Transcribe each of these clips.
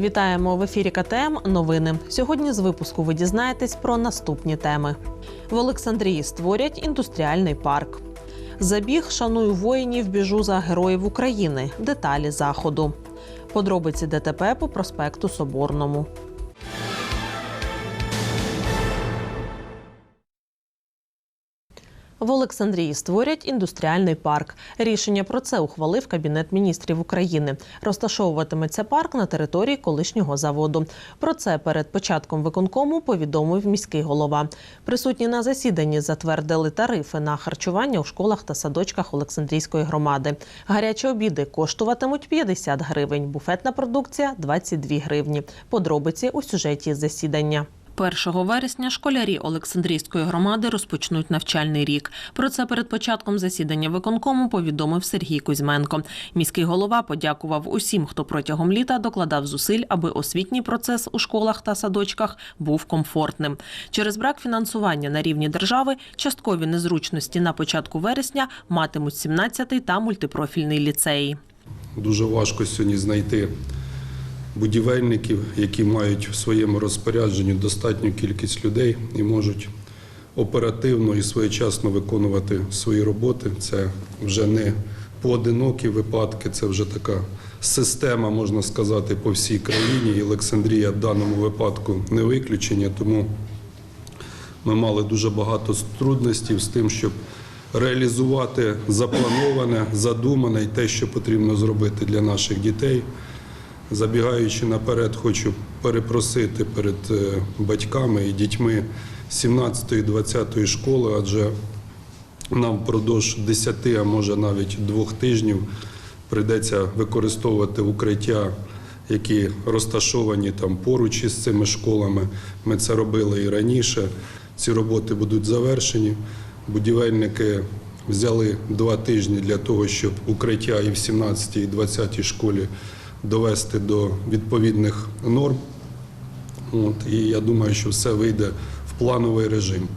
Вітаємо в ефірі КТМ. Новини. Сьогодні з випуску ви дізнаєтесь про наступні теми. В Олександрії створять індустріальний парк. Забіг шаную воїнів. Біжу за героїв України. Деталі заходу. Подробиці ДТП по проспекту Соборному. В Олександрії створять індустріальний парк. Рішення про це ухвалив Кабінет міністрів України. Розташовуватиметься парк на території колишнього заводу. Про це перед початком виконкому повідомив міський голова. Присутні на засіданні затвердили тарифи на харчування у школах та садочках Олександрійської громади. Гарячі обіди коштуватимуть 50 гривень, буфетна продукція 22 гривні. Подробиці у сюжеті засідання. 1 вересня школярі Олександрійської громади розпочнуть навчальний рік. Про це перед початком засідання виконкому повідомив Сергій Кузьменко. Міський голова подякував усім, хто протягом літа докладав зусиль, аби освітній процес у школах та садочках був комфортним. Через брак фінансування на рівні держави часткові незручності на початку вересня матимуть 17-й та мультипрофільний ліцеї. Дуже важко сьогодні знайти будівельників, які мають в своєму розпорядженні достатню кількість людей і можуть оперативно і своєчасно виконувати свої роботи. Це вже не поодинокі випадки, це вже така система, можна сказати, по всій країні. І Олександрія в даному випадку не виключення, тому ми мали дуже багато трудностей з тим, щоб реалізувати заплановане, задумане і те, що потрібно зробити для наших дітей. Забігаючи наперед, хочу перепросити перед е, батьками і дітьми 17-20 школи, адже нам впродовж 10, а може навіть двох тижнів прийдеться використовувати укриття, які розташовані там поруч із цими школами. Ми це робили і раніше. Ці роботи будуть завершені. Будівельники взяли два тижні для того, щоб укриття і в 17 і 20 школі довести до відповідних норм. От, і я думаю, що все вийде в плановий режим.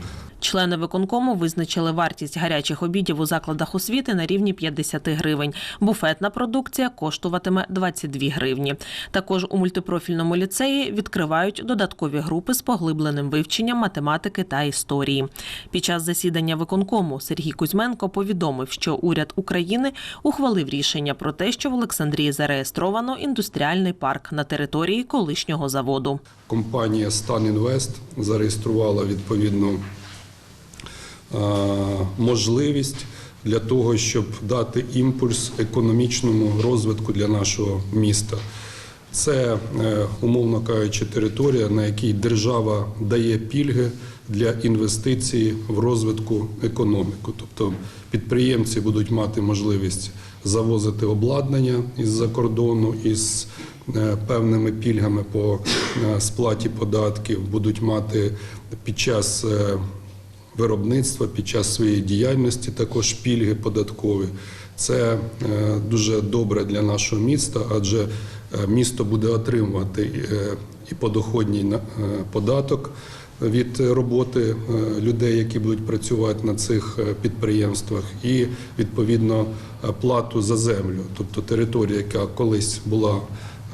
Члени виконкому визначили вартість гарячих обідів у закладах освіти на рівні 50 гривень. Буфетна продукція коштуватиме 22 гривні. Також у мультипрофільному ліцеї відкривають додаткові групи з поглибленим вивченням математики та історії. Під час засідання виконкому Сергій Кузьменко повідомив, що уряд України ухвалив рішення про те, що в Олександрії зареєстровано індустріальний парк на території колишнього заводу. Компанія Стан Інвест зареєструвала відповідну е, можливість для того, щоб дати імпульс економічному розвитку для нашого міста. Це, е, умовно кажучи, територія, на якій держава дає пільги для інвестицій в розвитку економіки. Тобто підприємці будуть мати можливість завозити обладнання із-за кордону із е, певними пільгами по е, сплаті податків, будуть мати під час е, виробництва, під час своєї діяльності також пільги податкові. Це е, дуже добре для нашого міста, адже е, місто буде отримувати е, і подоходній податок від роботи людей, які будуть працювати на цих підприємствах, і відповідно плату за землю, тобто територія, яка колись була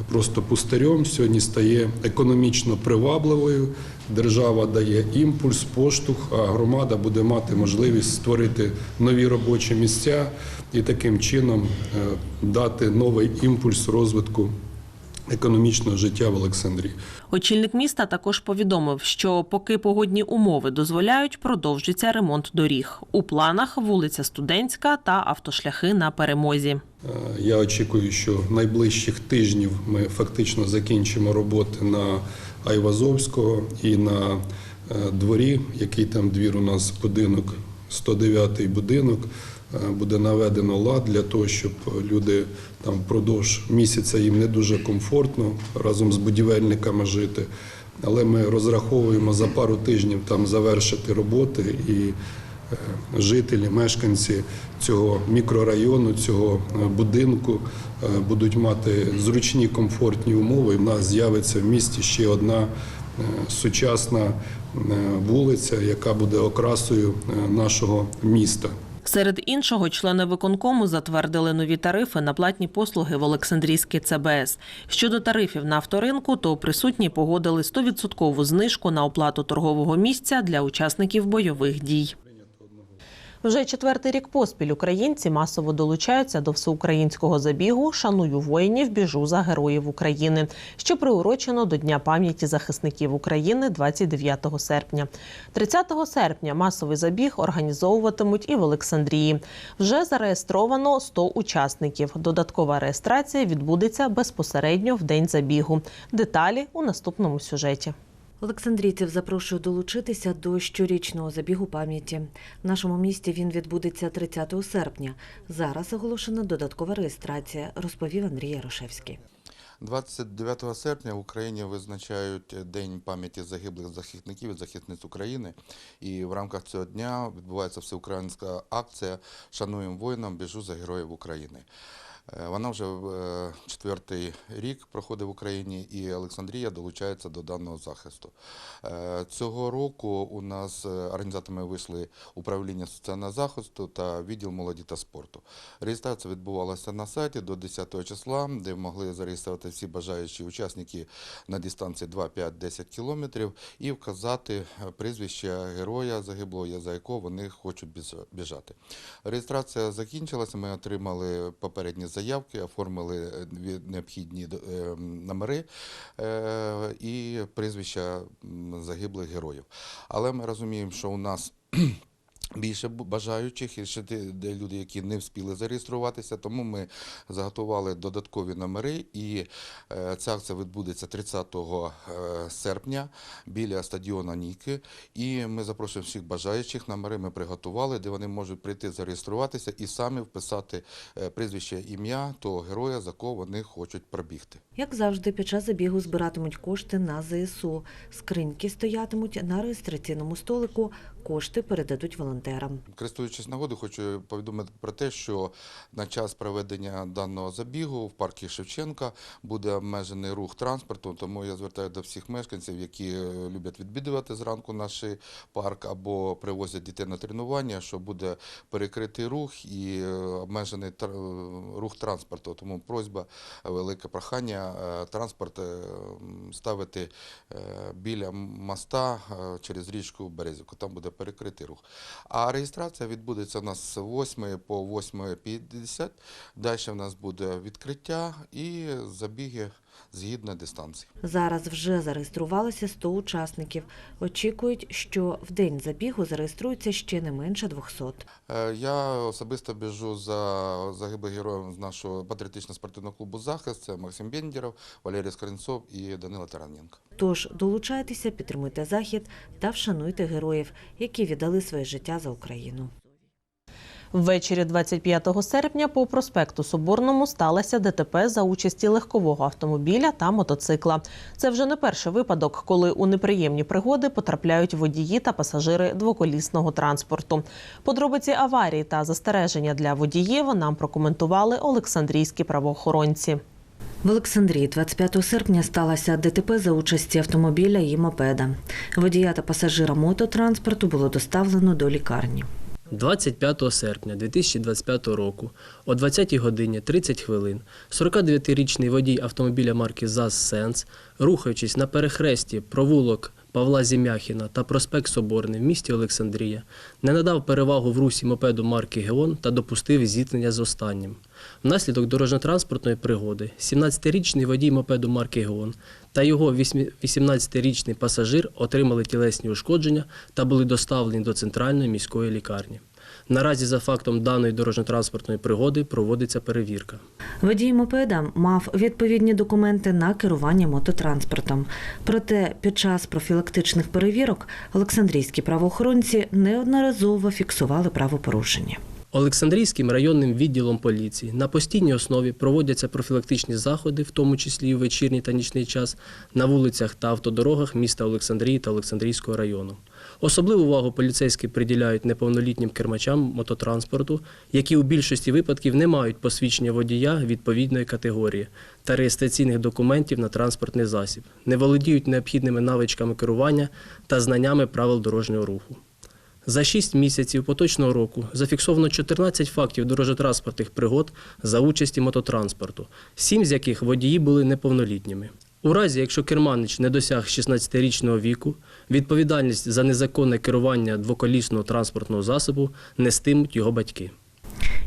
просто пустирем, сьогодні стає економічно привабливою. Держава дає імпульс, поштовх, а громада буде мати можливість створити нові робочі місця і таким чином е, дати новий імпульс розвитку економічного життя в Олександрії. Очільник міста також повідомив, що поки погодні умови дозволяють, продовжиться ремонт доріг. У планах вулиця Студентська та автошляхи на перемозі. Е, Я очікую, що найближчих тижнів ми фактично закінчимо роботи на Айвазовського і на е, дворі, який там двір у нас будинок, 109-й будинок. Е, Буде наведено лад для того, щоб люди там впродовж місяця їм не дуже комфортно разом з будівельниками жити. Але ми розраховуємо за пару тижнів там завершити роботи і е, жителі, мешканці цього мікрорайону, цього е, будинку будуть мати зручні комфортні умови. В нас з'явиться в місті ще одна сучасна вулиця, яка буде окрасою нашого міста. Серед іншого, члени виконкому затвердили нові тарифи на платні послуги в Олександрійській ЦБС. Щодо тарифів на авторинку, то присутні погодили 100% знижку на оплату торгового місця для учасників бойових дій. Вже четвертий рік поспіль українці масово долучаються до всеукраїнського забігу Шаную воїнів, біжу за героїв України, що приурочено до Дня пам'яті захисників України 29 серпня. 30 серпня масовий забіг організовуватимуть і в Олександрії. Вже зареєстровано 100 учасників. Додаткова реєстрація відбудеться безпосередньо в день забігу. Деталі у наступному сюжеті. Олександрійців запрошую долучитися до щорічного забігу пам'яті. В нашому місті він відбудеться 30 серпня. Зараз оголошена додаткова реєстрація, розповів Андрій Ярошевський. 29 серпня в Україні визначають День пам'яті загиблих захисників і захисниць України. І в рамках цього дня відбувається всеукраїнська акція Шануємо воїнам, біжу за героїв України. Е, Вона вже е, четвертий рік проходить в Україні, і Олександрія долучається до даного захисту. Е, Цього року у нас організаторами вийшли управління соціального захисту та відділ молоді та спорту. Реєстрація відбувалася на сайті до 10 числа, де могли зареєструвати всі бажаючі учасники на дистанції 2, 5, 10 кілометрів і вказати прізвище героя загиблого, за якого вони хочуть біжати. Реєстрація закінчилася, ми отримали попередні заявки, оформили е, необхідні е, номери е, і прізвища загиблих героїв. Але ми розуміємо, що у нас Більше бажаючих і ще де люди, які не встигли зареєструватися, тому ми заготували додаткові номери, і е, ця акція відбудеться 30 е, серпня біля стадіону Ніки. І ми запрошуємо всіх бажаючих. Номери ми приготували, де вони можуть прийти зареєструватися і самі вписати е, прізвище, ім'я того героя, за кого вони хочуть пробігти. Як завжди, під час забігу збиратимуть кошти на ЗСУ. Скриньки стоятимуть на реєстраційному столику. Кошти передадуть волонтерам. Користуючись нагодою, хочу повідомити про те, що на час проведення даного забігу в парку Шевченка буде обмежений рух транспорту. Тому я звертаю до всіх мешканців, які е, люблять відвідувати зранку наш парк або привозять дітей на тренування, що буде перекритий рух і е, обмежений рух транспорту. Тому просьба, е, велике прохання транспорт ставити біля моста через річку Березівку. Там буде перекритий рух. А реєстрація відбудеться у нас з 8 по 8.50. Далі в нас буде відкриття і забіги згідно дистанції. Зараз вже зареєструвалося 100 учасників. Очікують, що в день забігу зареєструється ще не менше 200. Е, Я особисто біжу за загиблих героїв з нашого патріотично-спортивного клубу «Захист». Це Максим Бендеров, Валерій Скоренцов і Данила Тараненко. Тож долучайтеся, підтримуйте захід та вшануйте героїв, які віддали своє життя за Україну. Ввечері 25 серпня по проспекту Соборному сталося ДТП за участі легкового автомобіля та мотоцикла. Це вже не перший випадок, коли у неприємні пригоди потрапляють водії та пасажири двоколісного транспорту. Подробиці аварії та застереження для водіїв нам прокоментували олександрійські правоохоронці. В Олександрії 25 серпня сталося ДТП за участі автомобіля і мопеда. Водія та пасажира мототранспорту було доставлено до лікарні. 25 серпня 2025 року о 20 годині 30 хвилин 49-річний водій автомобіля марки ЗАЗ «Сенс», рухаючись на перехресті провулок Павла Зімяхіна та проспект Соборний в місті Олександрія, не надав перевагу в русі мопеду марки Геон та допустив зіткнення з останнім. Внаслідок дорожньо-транспортної пригоди 17-річний водій мопеду марки Геон та його 18-річний пасажир отримали тілесні ушкодження та були доставлені до центральної міської лікарні. Наразі за фактом даної дорожньо-транспортної пригоди проводиться перевірка. Водій мопеда мав відповідні документи на керування мототранспортом. Проте під час профілактичних перевірок олександрійські правоохоронці неодноразово фіксували правопорушення. Олександрійським районним відділом поліції на постійній основі проводяться профілактичні заходи, в тому числі і в вечірній та нічний час, на вулицях та автодорогах міста Олександрії та Олександрійського району. Особливу увагу поліцейські приділяють неповнолітнім кермачам мототранспорту, які у більшості випадків не мають посвідчення водія відповідної категорії та реєстраційних документів на транспортний засіб, не володіють необхідними навичками керування та знаннями правил дорожнього руху. За 6 місяців поточного року зафіксовано 14 фактів дорожньо-транспортних пригод за участі мототранспорту, 7 з яких водії були неповнолітніми. У разі, якщо керманич не досяг 16-річного віку, відповідальність за незаконне керування двоколісного транспортного засобу нестимуть його батьки.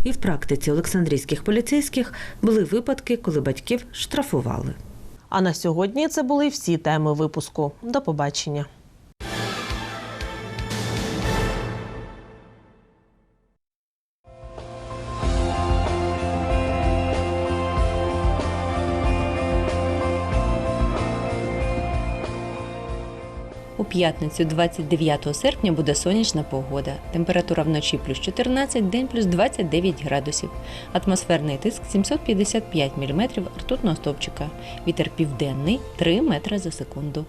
І в практиці олександрійських поліцейських були випадки, коли батьків штрафували. А на сьогодні це були всі теми випуску. До побачення. У п'ятницю, 29 серпня, буде сонячна погода. Температура вночі плюс 14, день плюс 29 градусів. Атмосферний тиск 755 мм ртутного стовпчика. Вітер південний 3 метри за секунду.